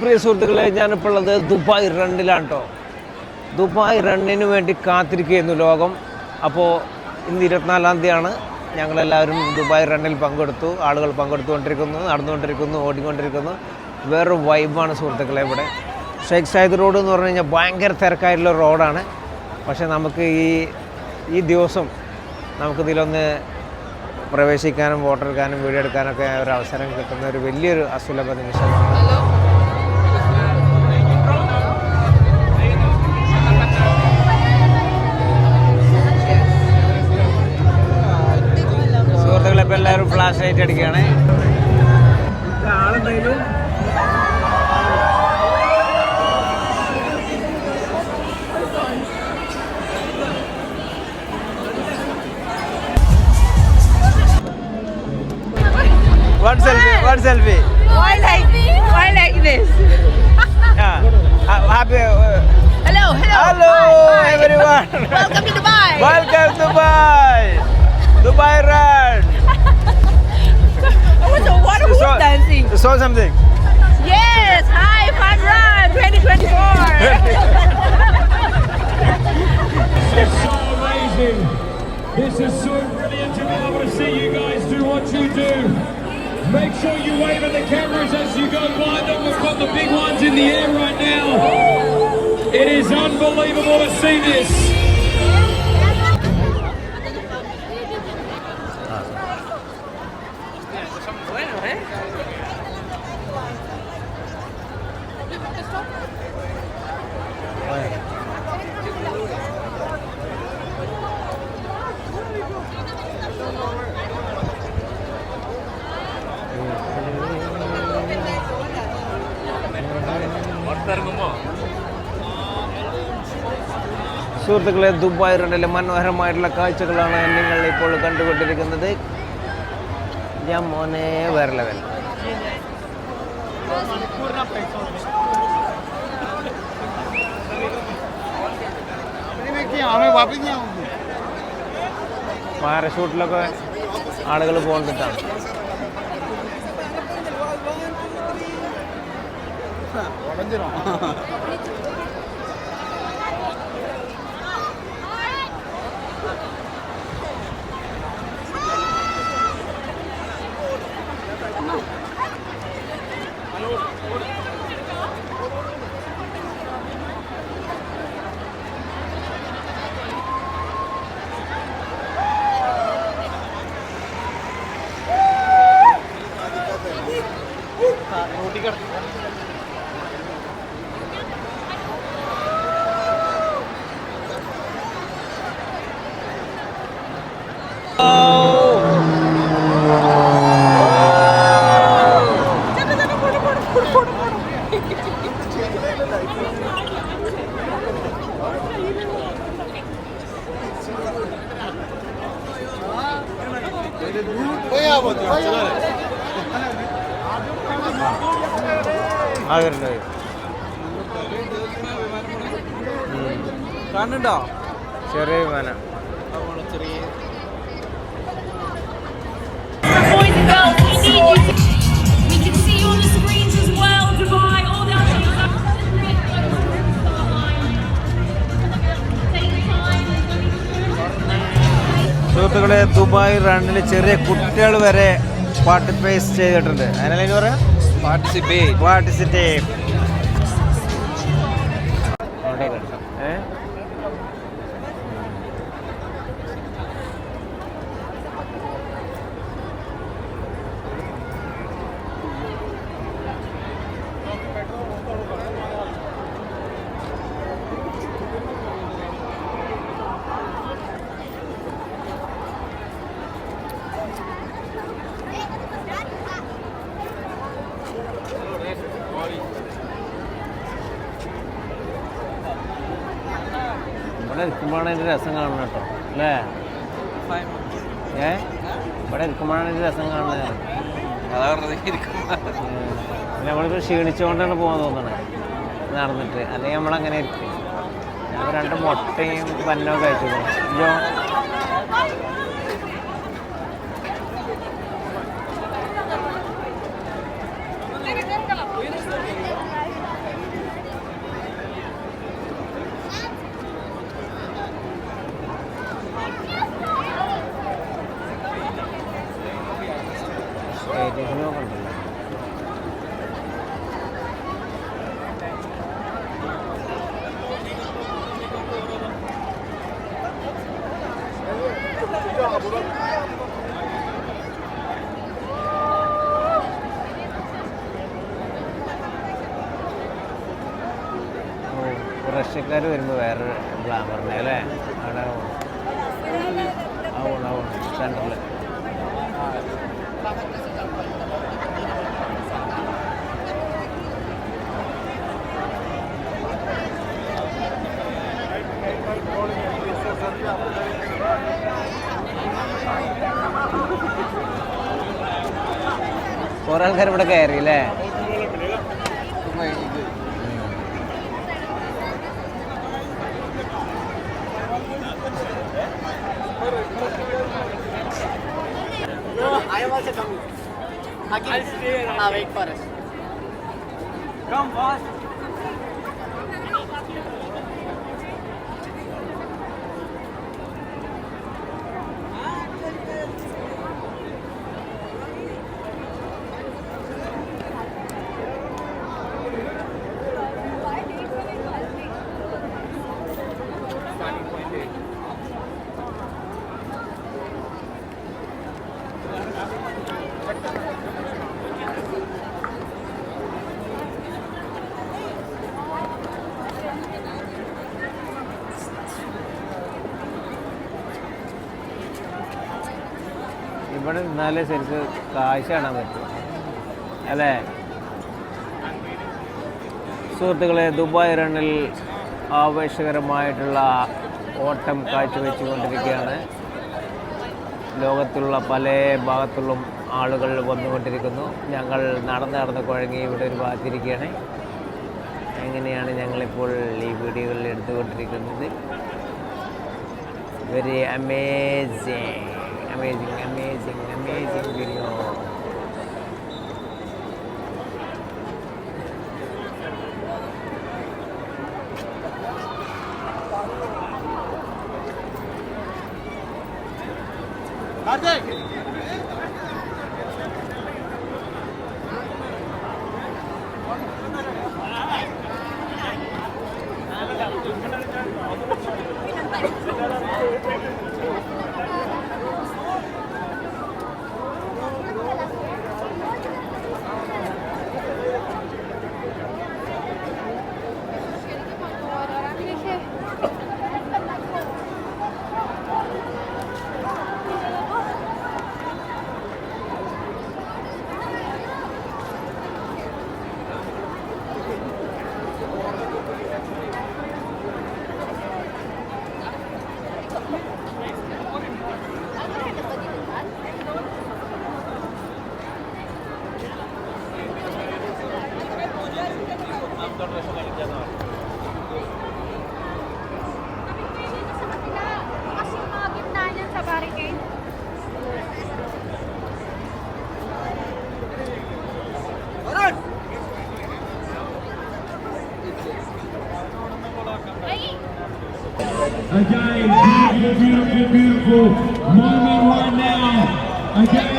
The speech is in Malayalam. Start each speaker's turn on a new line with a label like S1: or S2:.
S1: പ്രിയ സുഹൃത്തുക്കളെ ഞാനിപ്പോൾ ഉള്ളത് ദുബായ് റണ്ണിലാണ് കേട്ടോ ദുബായ് റണ്ണിന് വേണ്ടി കാത്തിരിക്കുകയായിരുന്നു ലോകം. അപ്പോൾ ഇന്ന് ഇരുപത്തിനാലാം തീയതിയാണ്. ഞങ്ങളെല്ലാവരും ദുബായ് റണ്ണിൽ പങ്കെടുത്തു. ആളുകൾ പങ്കെടുത്തുകൊണ്ടിരിക്കുന്നു നടന്നുകൊണ്ടിരിക്കുന്നു ഓടിക്കൊണ്ടിരിക്കുന്നു. വേറൊരു വൈബാണ് സുഹൃത്തുക്കളെ ഇവിടെ. ഷെയ്ഖ് സായിദ് റോഡ് എന്ന് പറഞ്ഞു കഴിഞ്ഞാൽ ഭയങ്കര തിരക്കായിട്ടുള്ള റോഡാണ്. പക്ഷേ നമുക്ക് ഈ ഈ ദിവസം നമുക്കിതിലൊന്ന് പ്രവേശിക്കാനും വോട്ടെടുക്കാനും വീഡിയോ എടുക്കാനൊക്കെ ഒരു അവസരം കിട്ടുന്ന ഒരു വലിയൊരു അസുലഭ നിമിഷമാണ്. എല്ലാവരും അടിക്കുകയാണ് ആളുണ്ടെങ്കിലും One selfie, one selfie.
S2: Why like why like this?
S1: Yeah. Uh, happy. Uh,
S2: Hello, hello.
S1: hello,
S2: Hi, hi.
S1: everyone.
S2: Welcome to Dubai.
S1: Welcome to. Dubai
S3: Make sure you wave at the cameras as you go by them. We've got the big ones in the air right now. It is unbelievable to see this.
S1: സുഹൃത്തുക്കളെ ദുബായ് റണ്ടിലെ മനോഹരമായിട്ടുള്ള കാഴ്ചകളാണ് നിങ്ങൾ ഇപ്പോൾ കണ്ടുകൊണ്ടിരിക്കുന്നത്. ഞാൻ മോനെ വേറെ ലെവൽ പാരഷൂട്ടിലൊക്കെ ആളുകൾ പോകണ്ടിട്ടാണ്. 언제나
S4: കാണുന്നുണ്ടോ?
S1: ചെറിയ വിമാനം.
S5: Boys
S1: സുഹൃത്തുക്കളെ ദുബായ് റണ്ണിൽ ചെറിയ കുട്ടികൾ വരെ പാർട്ടിസിപ്പേറ്റ് ചെയ്തിട്ടുണ്ട്. അതിനാലും പറയാം?
S4: പാർട്ടിസിപ്പേറ്റ്
S1: പാർട്ടിസിപ്പേറ്റ് ഏ ഇവിടെ ഇരിക്കുമ്പോഴാണ് അതിന്റെ രസം കാണുന്നത് കേട്ടോ. അല്ലേ? ഏ? ഇവിടെ ഇരിക്കുമ്പോഴാണ് അതിന്റെ രസം കാണുന്നത്.
S4: പിന്നെ
S1: നമ്മളിപ്പോൾ ക്ഷീണിച്ചുകൊണ്ടാണ് പോകാൻ തോന്നുന്നത് നടന്നിട്ട്. അല്ലെങ്കിൽ നമ്മളങ്ങനെ ഇരിക്കും. ഞങ്ങൾ രണ്ട് മുട്ടയും പന്നവും കഴിച്ചു ഇയ്യോ റഷ്യക്കാർ വരുമ്പോൾ വേറെ ഗ്ലാമറിനെ അല്ലേ? അവിടെ ആവണം ആവണം സെന്ററിൽ കുറേ ഇവിടെ കയറി അല്ലേ?
S6: I am also coming. Hakim. I'll stay. Ah, wait for us. Come fast.
S1: ഇവിടെ നിന്നാലേ ശരിക്ക് കാഴ്ച കാണാൻ പറ്റും. അല്ലേ? സുഹൃത്തുക്കളെ ദുബായ് റണ്ണിൽ ആവേശകരമായിട്ടുള്ള ഓട്ടം കാഴ്ചവെച്ചുകൊണ്ടിരിക്കുകയാണ്. ലോകത്തുള്ള പല ഭാഗത്തുള്ള ആളുകൾ വന്നുകൊണ്ടിരിക്കുന്നു. ഞങ്ങൾ നടന്ന് നടന്ന് കുഴങ്ങി ഇവിടെ ഒരു ഭാഗത്തിരിക്കുകയാണ്. എങ്ങനെയാണ് ഞങ്ങളിപ്പോൾ ഈ വീഡിയോകളിൽ എടുത്തുകൊണ്ടിരിക്കുന്നത്? Very amazing amazing amazing amazing video
S3: Thank you.